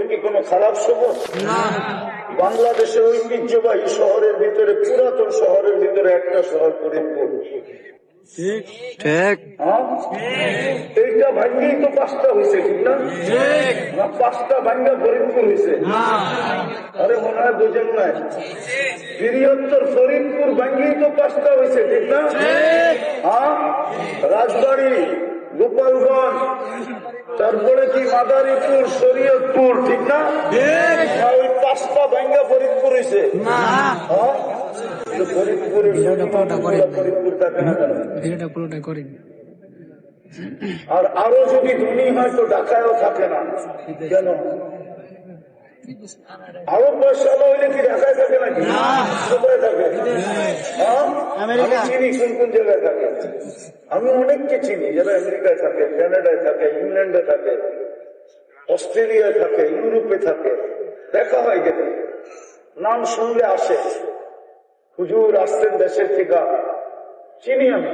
ফরিদপুর কি কোনো খারাপ শহর বাংলাদেশের ঐতিহ্যবাহী শহরের ভিতরে পুরাতন শহরের ভিতরে একটা শহর ফরিদপুর। হ্যাঁ? এইটা ভাঙ্গেই তো পাঁচটা হয়েছে ঠিক না? না পাঁচটা ভাঙ্গা ফরিদপুর হয়েছে। আরে মনে হয় বোঝেন নাই। বৃহত্তর ফরিদপুর ভাঙ্গেই তো পাঁচটা হয়েছে ঠিক না? হ্যাঁ? রাজবাড়ি গোপালগঞ্জ তারপরে কি মাদারীপুর শরীয়তপুর ঠিক না? ওই পাঁচটা ভাঙ্গা ফরিদপুর হয়েছে হ্যাঁ? তো ফরিদপুরের ফরিদপুর থাকে না কেন? ভিডিওটা পুরোটা করেন। আর আরও যদি ধনী হয় তো ডাকায়ও থাকে না। কেন? আরও পয়সা কি ঢাকায় থাকে নাকি? কোথায় থাকে। হ্যাঁ? আমি চিনি কোন কোন জায়গায় থাকে। আমি অনেককে চিনি যারা আমেরিকায় থাকে কানাডায় থাকে ইংল্যান্ডে থাকে অস্ট্রেলিয়ায় থাকে ইউরোপে থাকে। দেখা হয় গেলে। নাম শুনলে আসে। হুজুর আসছেন দেশের থেকে চিনি আমি।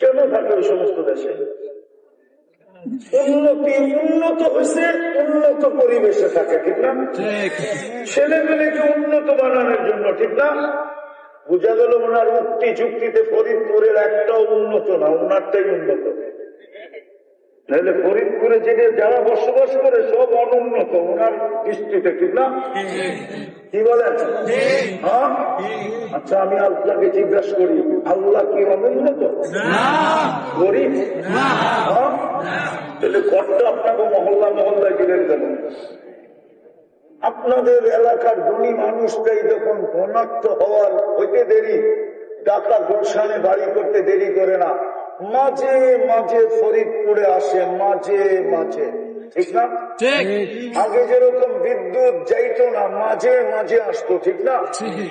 কেন থাকে ওই সমস্ত দেশে? উন্নতি উন্নত হয়েছে পরিবেশে থাকে ঠিক না? ছেলে মেয়েকে উন্নত বানানোর জন্য ঠিক না? বোঝা গেল ওনার উক্তি যুক্তিতে ফরিদপুরের একটাও উন্নত না ওনারটাই উন্নত। নাহলে ফরিদপুরে জেনে যারা বসবাস করে সব অনুন্নত ওনার দৃষ্টিতে ঠিক না? কি বলেন? হ্যাঁ? আচ্ছা আমি আল্লাহকে জিজ্ঞাসা করি আল্লাহ কি অনুন্নত? গরিব? তাহলে ঘরটা আপনাকে মহল্লা মহল্লায় দিলেন কেন? আপনাদের এলাকার ধনী মানুষটাই যখন ধনাত্ম হওয়ার হইতে দেরি টাকা গুলশানে বাড়ি করতে দেরি করে না মাঝে মাঝে ফরিদপুরে আসে মাঝে মাঝে। ঠিক না? আগে যেরকম বিদ্যুৎ যাইতো না মাঝে মাঝে আসতো ঠিক না? ঠিক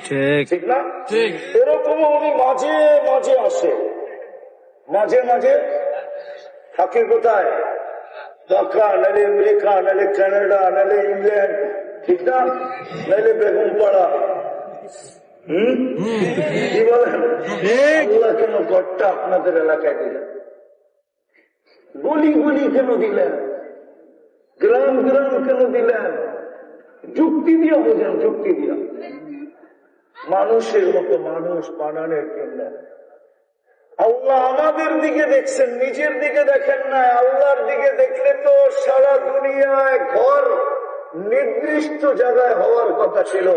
ঠিক। না? এরকম উনি মাঝে মাঝে আসে। মাঝে মাঝে থাকে কোথায়? ঢাকা নাহলে আমেরিকা নাহলে কানাডা নাহলে ইংল্যান্ড ঠিক না? নাহলে বেগুনপাড়া। হম? কি বলেন? আল্লাহ কেন ঘরটা আপনাদের এলাকায় দিলেন গলি গলি কেন দিলেন? গ্রাম গ্রাম কেন দিলেন? যুক্তি দিয়ে বোঝেন যুক্তি দিয়া মানুষের মতো মানুষ বানানোর জন্য। আল্লাহ আমাদের দিকে দেখছেন, নিজের দিকে দেখেন না, আল্লাহর দিকে দেখলে তো সারা দুনিয়ায় ঘর নির্দিষ্ট জায়গায় হওয়ার কথা ছিল।